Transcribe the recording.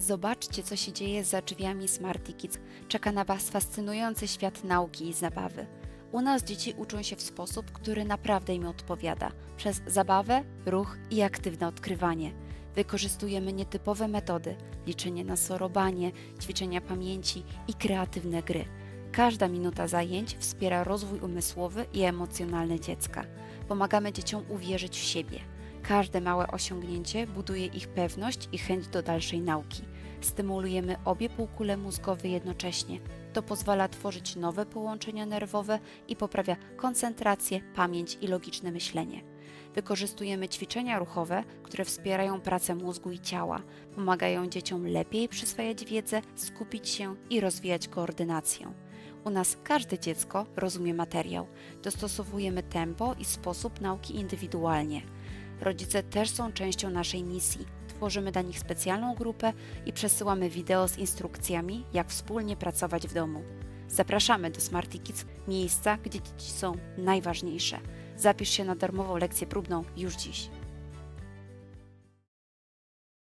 Zobaczcie, co się dzieje za drzwiami Smarty Kids. Czeka na Was fascynujący świat nauki i zabawy. U nas dzieci uczą się w sposób, który naprawdę im odpowiada, przez zabawę, ruch i aktywne odkrywanie. Wykorzystujemy nietypowe metody, liczenie na sorobanie, ćwiczenia pamięci i kreatywne gry. Każda minuta zajęć wspiera rozwój umysłowy i emocjonalny dziecka. Pomagamy dzieciom uwierzyć w siebie. Każde małe osiągnięcie buduje ich pewność i chęć do dalszej nauki. Stymulujemy obie półkule mózgowe jednocześnie. To pozwala tworzyć nowe połączenia nerwowe i poprawia koncentrację, pamięć i logiczne myślenie. Wykorzystujemy ćwiczenia ruchowe, które wspierają pracę mózgu i ciała, pomagają dzieciom lepiej przyswajać wiedzę, skupić się i rozwijać koordynację. U nas każde dziecko rozumie materiał. Dostosowujemy tempo i sposób nauki indywidualnie. Rodzice też są częścią naszej misji. Tworzymy dla nich specjalną grupę i przesyłamy wideo z instrukcjami, jak wspólnie pracować w domu. Zapraszamy do Smarty Kids, miejsca, gdzie dzieci są najważniejsze. Zapisz się na darmową lekcję próbną już dziś.